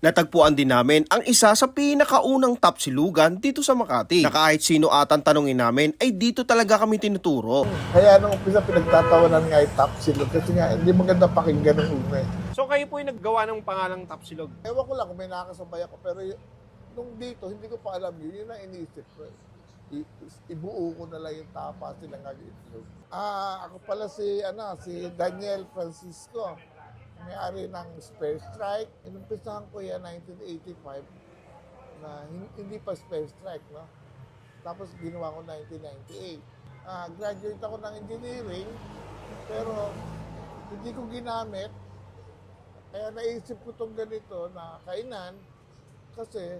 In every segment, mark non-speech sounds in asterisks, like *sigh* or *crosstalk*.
Natagpuan din namin ang isa sa pinakaunang tapsilugan dito sa Makati na kahit sino atang tanungin namin ay dito talaga kami tinuturo. Kaya nung umpisa pinagtatawanan nga yung top silog kasi nga hindi maganda pakinggan ng una eh. So kayo po yung naggawa ng pangalang tapsilog? Ewan ko lang kung may nakakasabay ako pero nung dito hindi ko pa alam yun. Yun ang iniisip ko. eh. I- ibuo ko na lang yung tapa silang itlog. Ah, ako pala si ano, si Daniel Francisco. May-ari ng Spare Strike. Inumpisahan ko yan 1985 na hin- hindi pa Spare Strike, no? Tapos ginawa ko 1998. Ah, graduate ako ng engineering, pero hindi ko ginamit. Kaya naisip ko tong ganito na kainan kasi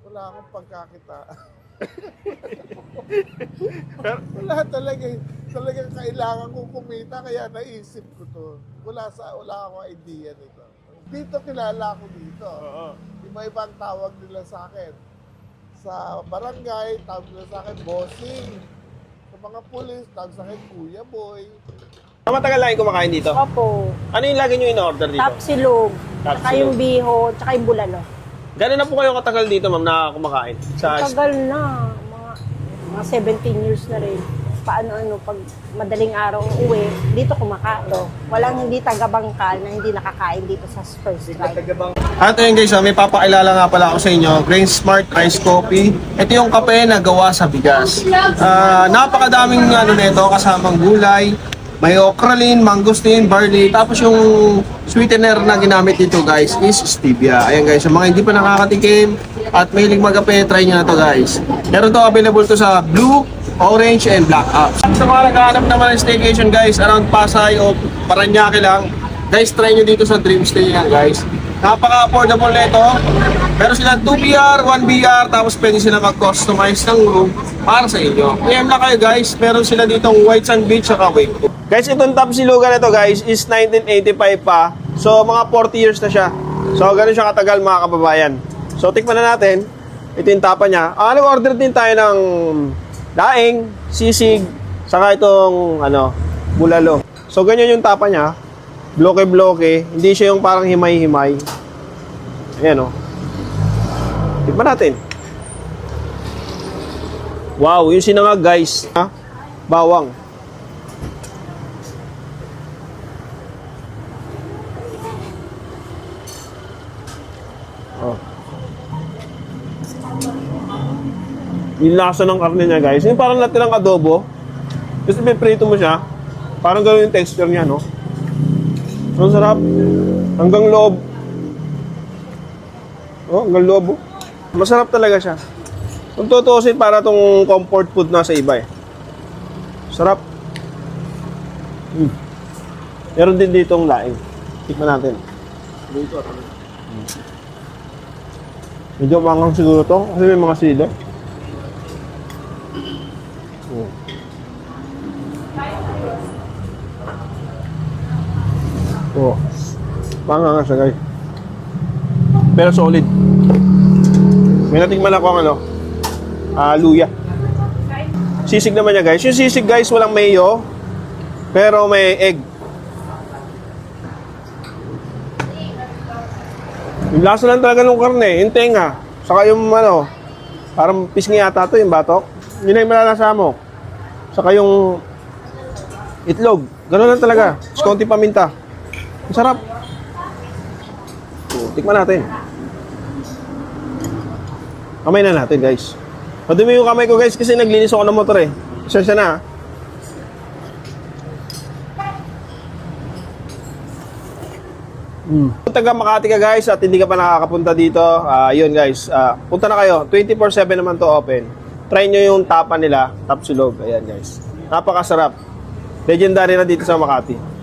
wala akong pagkakita. *laughs* *laughs* wala talaga. Talagang kailangan kong kumita kaya naisip ko to. Wala sa wala akong idea nito. Dito kilala ko dito. Yung mga ibang tawag nila sa akin. Sa barangay, tawag nila sa akin bossing. Sa mga pulis, tawag sa akin kuya boy. Matagal lang yung kumakain dito? Opo. Ano yung lagi nyo in-order dito? Tapsilog. Tapsilog. Tsaka yung biho. Tsaka yung bulalo. Gano'n na po kayo katagal dito, ma'am, na kumakain? Sa Tagal na. Mga, mga 17 years na rin. Paano ano, pag madaling araw uwi, dito kumakain. Walang hindi taga-bangkal na hindi nakakain dito sa first strike. At ayun guys, ah, may papakilala nga pala ako sa inyo, Grain Smart Rice Coffee. Ito yung kape na gawa sa bigas. Ah, napakadaming ano nito, kasamang gulay, may okralin, mangosteen, barley, tapos yung sweetener na ginamit dito guys is stevia. Ayan guys, sa mga hindi pa nakakatikim at mahilig magape, try nyo na to guys. Meron to available to sa blue, orange, and black apps. Sa mga naghahanap naman ng staycation guys, around Pasay o Paranaque lang, guys, try nyo dito sa Dream Stay yan guys. Napaka-affordable nito. Meron sila 2BR, 1BR, tapos pwede sila mag-customize ng room para sa inyo. PM lang kayo guys, meron sila ditong White Sand Beach at Wake Guys, itong top silugan na to guys is 1985 pa. So, mga 40 years na siya. So, ganun siya katagal mga kababayan. So, tikman na natin. Ito yung tapa niya. Ah, nag-order din tayo ng daing, sisig, saka itong ano, bulalo. So, ganyan yung tapa niya. Bloke-bloke. Hindi siya yung parang himay-himay. Ayan o. Tikman natin. Wow, yung sinangag guys. Ha? Bawang. Oh. Yung lasa ng karne niya guys. Yung parang natirang adobo. Kasi may prito mo siya. Parang gano'n yung texture niya, no? Ang sarap. Hanggang loob. Oh, hanggang loob. oh. Masarap talaga siya. Kung tutuusin, para tong comfort food na sa iba eh. Sarap. Mm. Meron din dito ang laing. Tikman natin. Mm. Medyo mangang siguro to kasi may mga sila. Oh. Oh. Manga nga siya, guys. Pero solid. May natingman ako ang ano, ah, luya. Sisig naman niya, guys. Yung sisig, guys, walang mayo, pero may egg. Yung lasa lang talaga ng karne, yung tenga. Saka yung ano, parang pisngi yata to yung batok. Yun na yung malalasa mo. Saka yung itlog. Ganun lang talaga. Tapos konti paminta. Ang sarap. So, tikman natin. Kamay na natin, guys. Madumi yung kamay ko, guys, kasi naglinis ako ng motor eh. Siya na. ah. Mm. Kung taga Makati ka guys at hindi ka pa nakakapunta dito, ah yun guys, ah, punta na kayo. 24/7 naman to open. Try nyo yung tapa nila, Tapsulog. Ayan guys. Napakasarap. Legendary na dito sa Makati.